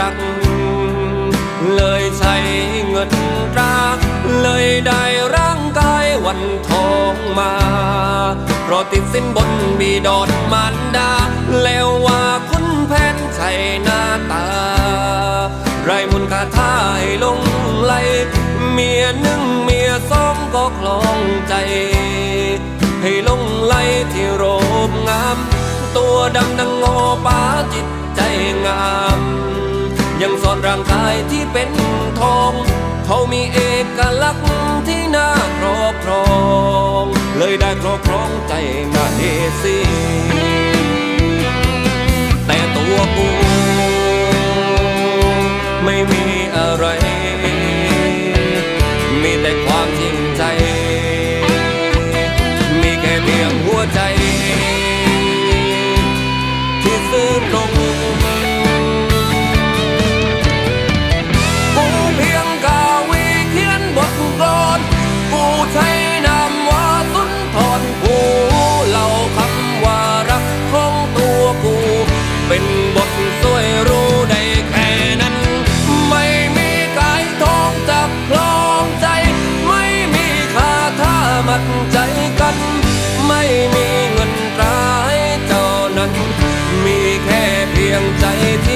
รัก เลยใช้เงินตรา เลยได้ร่างกายวันทองมา เพราะติดสินบนบีดอนมารดา แล้วว่าคุณแผนใช่หน้าตา ไรมุนคาท่ายลงไหล เมียหนึ่งเมียสองก็คลองใจ ให้ลงไหลที่โรมงาม ตัวดำดังงอป้าจิตใจงาม กายที่เป็นทอง เขามีเอกลักษณ์ที่น่าครอบครอง เลยได้ครอบครองใจมาเฮซี ใจที่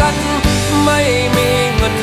กัน ไม่มีเงิน